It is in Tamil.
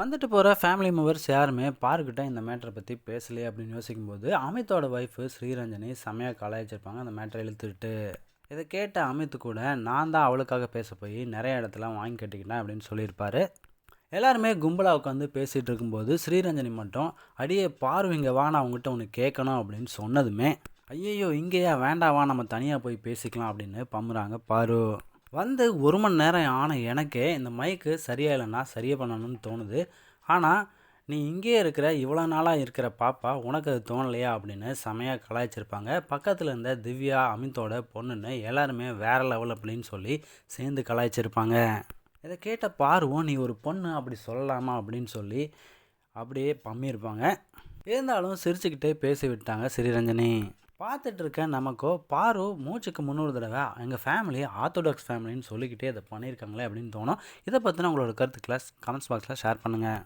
வந்துட்டு போகிற ஃபேமிலி மெம்பர்ஸ் யாருமே பார்க்கிட்ட இந்த மேட்டரை பற்றி பேசலையே அப்படின்னு யோசிக்கும்போது அமித்தோட ஒய்ஃபு ஸ்ரீரஞ்சனி செம்மையாக கலாய்ச்சிருப்பாங்க. அந்த மேட்டரை இழுத்துக்கிட்டு இதை கேட்ட அமித் கூட நான் தான் அவளுக்காக பேச போய் நிறைய இடத்துல வாங்கி கட்டிக்கிட்டேன் அப்படின்னு சொல்லியிருப்பாரு. எல்லாருமே கும்பலாக உட்காந்து பேசிகிட்டு இருக்கும்போது ஸ்ரீரஞ்சனி மட்டும் அடியே பாரு இங்கே வா நான் அவங்ககிட்ட ஒன்று கேட்கணும் அப்படின்னு சொன்னதுமே ஐயையோ இங்கேயா வேண்டாவா நம்ம தனியாக போய் பேசிக்கலாம் அப்படின்னு பம்புறாங்க பாரு. வந்து ஒரு மணி நேரம் ஆன எனக்கே இந்த மைக்கு சரியா இல்லைன்னா சரியாக பண்ணணும்னு தோணுது. ஆனால் நீ இங்கேயே இருக்கிற இவ்வளோ நாளாக இருக்கிற பாப்பா உனக்கு அது தோணலையா அப்படின்னு செமையாக கலாய்ச்சிருப்பாங்க. பக்கத்தில் இருந்த திவ்யா அமித்தோட பொண்ணுன்னு எல்லாருமே வேற லெவல் அப்படின்னு சொல்லி சேர்ந்து கலாய்ச்சிருப்பாங்க. இதை கேட்ட பார்வோம் நீ ஒரு பொண்ணு அப்படி சொல்லலாமா? அப்படின்னு சொல்லி அப்படியே பம்மியிருப்பாங்க. இருந்தாலும் சிரிச்சுக்கிட்டே பேசி விட்டாங்க ஸ்ரீரஞ்சனி பார்த்துட்டு இருக்க நமக்கோ பாரு மூச்சுக்கு முன்னூறு தடவை எங்கள் ஃபேமிலி ஆர்த்தோடாக்ஸ் ஃபேமிலின்னு சொல்லிக்கிட்டே இதை பண்ணியிருக்காங்களே அப்படின்னு தோணும். இதை பற்றின உங்களோட கருத்துக்களை கமெண்ட்ஸ் பாக்ஸில் ஷேர் பண்ணுங்கள்